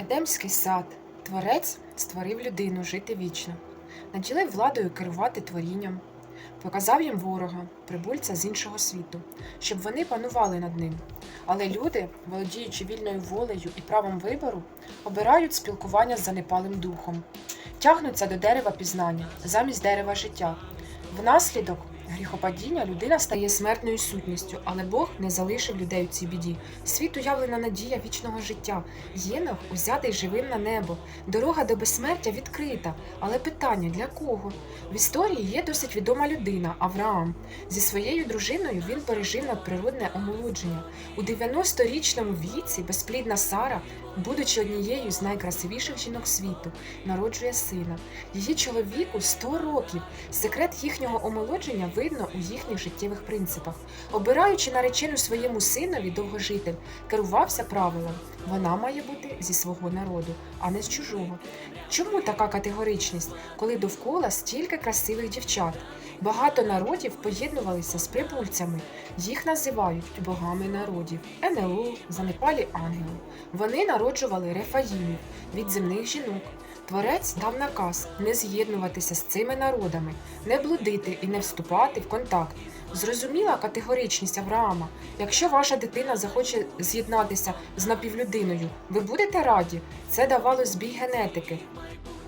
Едемський сад. Творець створив людину жити вічно, наділив владою керувати творінням, показав їм ворога, прибульця з іншого світу, щоб вони панували над ним. Але люди, володіючи вільною волею і правом вибору, обирають спілкування з занепалим духом, тягнуться до дерева пізнання замість дерева життя. Внаслідок гріхопадіння людина стає смертною сутністю, але Бог не залишив людей у цій біді. Світ уявлена надія вічного життя. Єнох узятий живим на небо. Дорога до безсмертя відкрита. Але питання для кого? В історії є досить відома людина Авраам. Зі своєю дружиною він пережив надприродне омолодження. У 90-річному віці безплідна Сара, будучи однією з найкрасивіших жінок світу, народжує сина. Її чоловіку 100 років. Секрет їхнього омолодження видно у їхніх життєвих принципах. Обираючи наречену своєму синові довгожитель, керувався правилом: вона має бути зі свого народу, а не з чужого. Чому така категоричність, коли довкола стільки красивих дівчат? Багато народів поєднувалися з прибульцями. Їх називають богами народів, НЛО, занепалі ангели. Вони народжували рефаїмів від земних жінок. Творець дав наказ не з'єднуватися з цими народами, не блудити і не вступати в контакт. Зрозуміла категоричність Авраама. Якщо ваша дитина захоче з'єднатися з напівлюдиною, ви будете раді? Це давало збій генетики.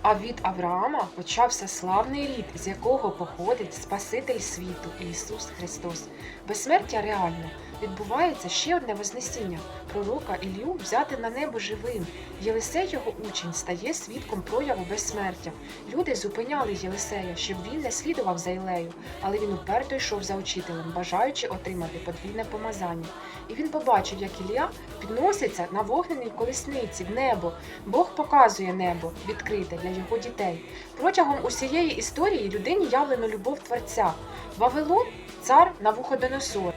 А від Авраама почався славний рід, з якого походить Спаситель світу Ісус Христос. Безсмертя реально. Відбувається ще одне вознесіння. Пророка Ілью взяти на небо живим. Єлисей, його учень, стає свідком прояву безсмертя. Люди зупиняли Єлисея, щоб він не слідував за Ілею, але він уперто йшов за учителем, бажаючи отримати подвійне помазання. І він побачив, як Ілля підноситься на вогненій колесниці в небо. Бог показує небо відкрите для його дітей. Протягом усієї історії людині явлено любов Творця. Вавилон цар Навуходоносор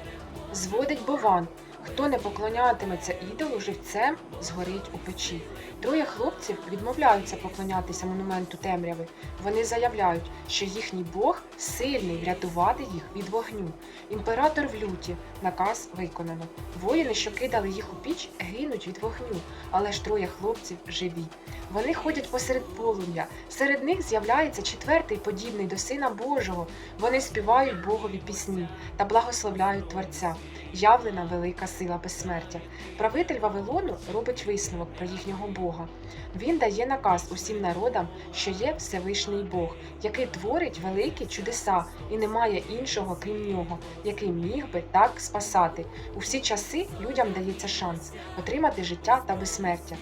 зводить бован. Хто не поклонятиметься ідолу живцем, згорить у печі. Троє хлопців відмовляються поклонятися монументу темряви. Вони заявляють, що їхній Бог сильний врятувати їх від вогню. Імператор в люті, наказ виконано. Воїни, що кидали їх у піч, гинуть від вогню, але ж троє хлопців живі. Вони ходять посеред полум'я. Серед них з'являється четвертий, подібний до Сина Божого. Вони співають Богові пісні та благословляють Творця. Явлена велика сила безсмертя. Правитель Вавилону робить висновок про їхнього Бога. Він дає наказ усім народам, що є Всевишній Бог, який творить великі чудеса, і немає іншого, крім нього, який міг би так спасати. У всі часи людям дається шанс отримати життя та безсмертя.